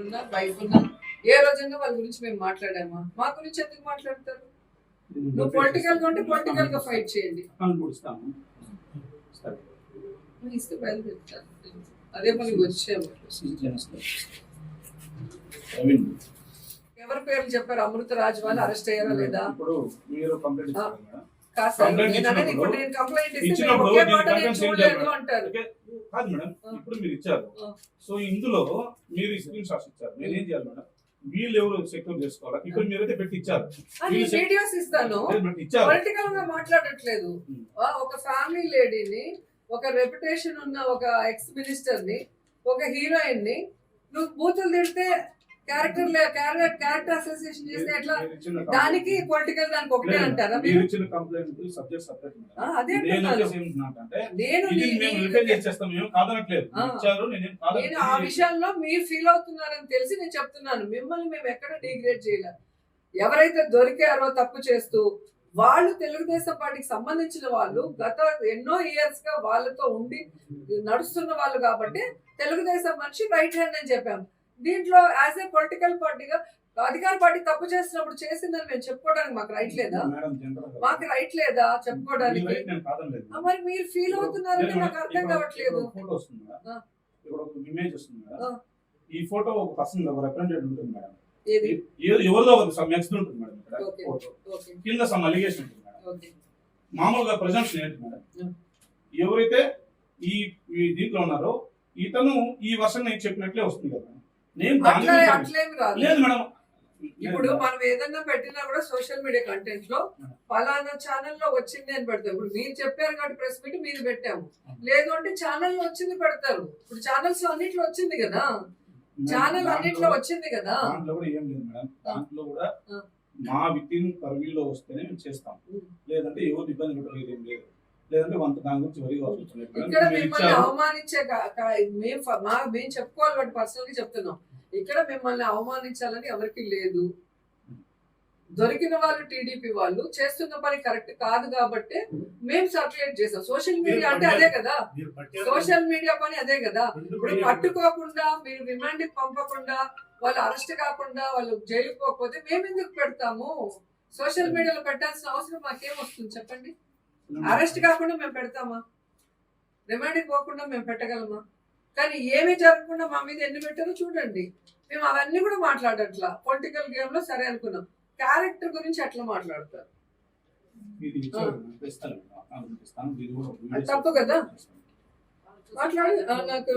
ఉన్నా వైఫ్ ఉన్నా ఏ రోజైనా వాళ్ళ గురించి మేము మాట్లాడామా? మా గురించి ఎందుకు మాట్లాడతారు? నువ్వు పొలిటికల్గా ఉంటే పొలిటికల్గా ఫైట్ చేయండి. ఇస్తే బయలుదేరుతాను. అదే మనకి వచ్చాము. ఎవరి పేర్లు చెప్పారు? అమృత రాజు వాళ్ళు అరెస్ట్ అయ్యారా లేదా? ఇప్పుడు మీరు కంప్లైంట్ కదా మేడం. ఇప్పుడు మీరు ఇచ్చారు. సో ఇందులో మీరు స్క్రీన్ షాట్స్ ఇచ్చారు. నేను ఏం చేయాలి మేడం? వీళ్ళు ఎవరు సెక్యూర్ చేసుకోవాలా? ఇప్పుడు మీరైతే పెట్టి ఇచ్చారు. వీడియోస్ ఇస్తాను. పొలిటికల్గా మాట్లాడట్లేదు. ఒక ఫ్యామిలీ లేడీని ఒక రెప్యుటేషన్ ఉన్న ఒక ఎక్స్ మినిస్టర్ని ఒక హీరోయిన్ని నువ్వు బూతులు తిడితే క్యారెక్టర్ క్యారెక్టర్ అసోసియేషన్ చేస్తే ఎట్లా? దానికి పొలిటికల్ దానికి ఒకటే అంటారా మీరు ఇచ్చిన కంప్లైంట్ సబ్జెక్ట్ సపరేట్ ఆ, అదే నేను నేను ఆ. ఇచ్చారు నేనేం నేను ఆ కాదనట్లేదు విషయంలో మీరు ఫీల్ అవుతున్నారని తెలిసి నేను చెప్తున్నాను. మిమ్మల్ని మేము ఎక్కడ డిగ్రేడ్ చేయలేదు ఎవరైతే దొరికారో తప్పు చేస్తూ వాళ్ళు తెలుగుదేశం పార్టీకి సంబంధించిన వాళ్ళు గత ఎన్నో ఇయర్స్గా వాళ్ళతో ఉండి నడుస్తున్న వాళ్ళు కాబట్టి తెలుగుదేశం మనిషి రైట్ హ్యాండ్ అని చెప్పాము. దీంట్లో యాజ్ ఏ పొలిటికల్ పార్టీగా అధికార పార్టీ తప్పు చేసినప్పుడు చేసిందని మేము చెప్పుకోవడానికి మాకు రైట్ లేదా? మాకు రైట్ లేదా చెప్పుకోవడానికి? మరి మీరు ఫీల్ అవుతున్నారంటే నాకు అర్థం కావట్లేదు. ఈ ఫోటో ఒక పర్సన్ ఒక రిప్రజెంటేటివ్ ఉంటుంది మేడం. ఎవరిదో ఒక సమ్ ఉంటుంది మేడం కింద సమ్ అలిగేషన్ ఉంటుంది మేడం. మామూలుగా ప్రజెంప్షన్ ఏంటి మేడం. ఎవరైతే ఈ ఈ దీంట్లో ఉన్నారో ఇతను ఈ వర్షన్ నేను చెప్పినట్లే వస్తుంది కదా. నేను లేదు మేడం. ఇప్పుడు మనం ఏదన్నా పెట్టినా కూడా సోషల్ మీడియా కంటెంట్లో ఫలానా ఛానల్లో వచ్చింది అని పెడతాం ఇప్పుడు మీరు చెప్పారు కాబట్టి ప్రెస్ మీట్ మీరు పెట్టాము. లేదు అంటే ఛానల్లో వచ్చింది పెడతారు. ఇప్పుడు ఛానల్స్ అన్నిట్లో వచ్చింది కదా. ఛానల్ అన్నిట్లో వచ్చింది కదా. దాంట్లో కూడా ఏం లేదు మేడం. దాంట్లో కూడా ఆ. మా విత్ ఇన్ పర్వీలో వస్తేనే మేము చేస్తాం. లేదంటే ఎవరు ఇబ్బంది పెట్టలేదు ఏం లేదు. లేదంటే వంట దాని గురించి. ఇక్కడ మిమ్మల్ని. అవమానించే మేము మేము చెప్పుకోవాలి బట్టి పర్సనల్గా చెప్తున్నాం. ఇక్కడ మిమ్మల్ని అవమానించాలని ఎవరికి లేదు. దొరికిన వాళ్ళు టీడీపీ వాళ్ళు చేస్తున్న పని కరెక్ట్ కాదు కాబట్టి మేము సర్క్యులేట్ చేసాం సోషల్ మీడియా అంటే అదే కదా. సోషల్ మీడియా పని అదే కదా. ఇప్పుడు పట్టుకోకుండా మీరు రిమాండ్ పంపకుండా వాళ్ళు అరెస్ట్ కాకుండా వాళ్ళు జైలుకి పోకపోతే మేము ఎందుకు పెడతాము? సోషల్ మీడియాలో పెట్టాల్సిన అవసరం మాకేం వస్తుంది? చెప్పండి. అరెస్ట్ కాకుండా మేము పెడతామా? రిమాండ్కి పోకుండా మేము పెట్టగలమా? కానీ ఏమీ జరగకుండా మా మీద ఎన్ని పెట్టారో చూడండి. మేము అవన్నీ కూడా మాట్లాడట్లా. పొలిటికల్ గేమ్లో సరే అనుకున్నాం. క్యారెక్టర్ గురించి ఎట్లా మాట్లాడతారు. తప్పు కదా? మాట్లాడి. నాకు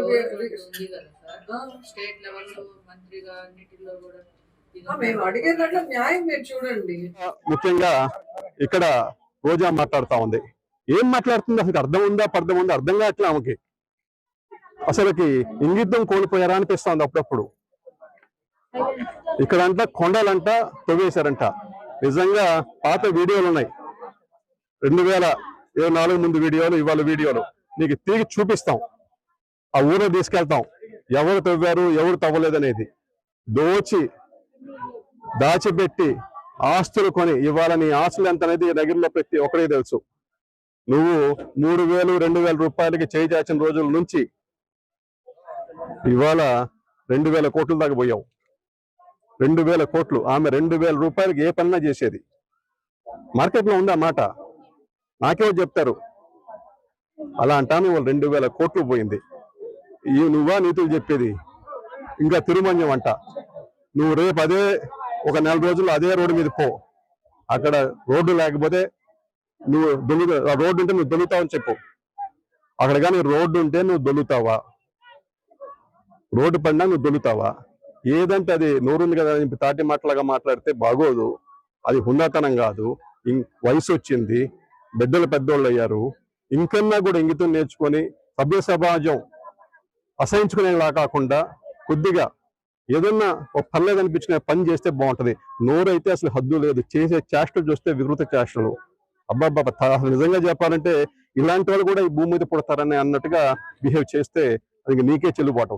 స్టేట్ లెవెల్ మంత్రిగా అన్నిటిలో కూడా మేము అడిగే దాంట్లో న్యాయం మీరు చూడండి. ముఖ్యంగా ఇక్కడ రోజా మాట్లాడుతా ఉంది. ఏం మాట్లాడుతుంది? అసలు అర్థం ఉందా పర్థం ఉందా? అర్థం కావట్లే ఆమెకి. అసలుకి ఇంగిద్దం కోల్పోయారా అనిపిస్తుంది అప్పుడప్పుడు. ఇక్కడంట కొండలంట తవ్వేశారంట. నిజంగా పాత వీడియోలు ఉన్నాయి. రెండు వేల ఇరవై నాలుగు ముందు వీడియోలు ఇవాళ వీడియోలు. నీకు తిరిగి చూపిస్తాం. ఆ ఊరు తీసుకెళ్తాం. ఎవరు తవ్వారు ఎవరు తవ్వలేదు అనేది దోచి దాచిపెట్టి ఆస్తులు కొని ఇవాళ నీ ఆస్తులు ఎంత అనేది దగ్గరలో ప్రతి ఒక్కరికి తెలుసు. నువ్వు మూడు వేలు రెండు వేల రూపాయలకి చేయి చాచిన రోజుల నుంచి ఇవాళ రెండు వేల కోట్ల దాకా పోయావు. రెండు వేల కోట్లు ఆమె రెండు వేల రూపాయలకి ఏ పన్నా చేసేది. మార్కెట్లో ఉంది ఆ మాట? నాకేమో చెప్తారు. అలా అంటాను వాళ్ళు రెండు వేల కోట్లు పోయింది. ఈ నువ్వా నీతులు చెప్పేది? ఇంకా తిరుమంజం అంట. నువ్వు రేపు అదే ఒక నెల రోజులు అదే రోడ్డు మీద పో. అక్కడ రోడ్డు లేకపోతే నువ్వు దొల్లు రోడ్డు ఉంటే నువ్వు దొల్లుతావని చెప్పు. అక్కడ కానీ రోడ్డు ఉంటే నువ్వు దొలుతావా రోడ్డు పడినా నువ్వు దొలుతావా ఏదంటే అది నోరుంది కదా అని తాటి మాటలాగా మాట్లాడితే బాగోదు. అది హుందాతనం కాదు. ఇం- వయసు వచ్చింది బిడ్డలు పెద్దోళ్ళు అయ్యారు. ఇంకన్నా కూడా ఇంగితం నేర్చుకొని సభ్య సమాజం అసహించుకునేలా కాకుండా కొద్దిగా ఏదన్నా ఒక పర్లేదు అనిపించిన పని చేస్తే బాగుంటది. అయితే అసలు హద్దు లేదు. చేసే చేష్టలు చూస్తే వికృత చేష్టలు. అబ్బాబ్బా అసలు నిజంగా చెప్పాలంటే ఇలాంటి వాళ్ళు కూడా ఈ భూమి మీద పుడతారని అన్నట్టుగా బిహేవ్ చేస్తే అది నీకే చెల్లుబాటు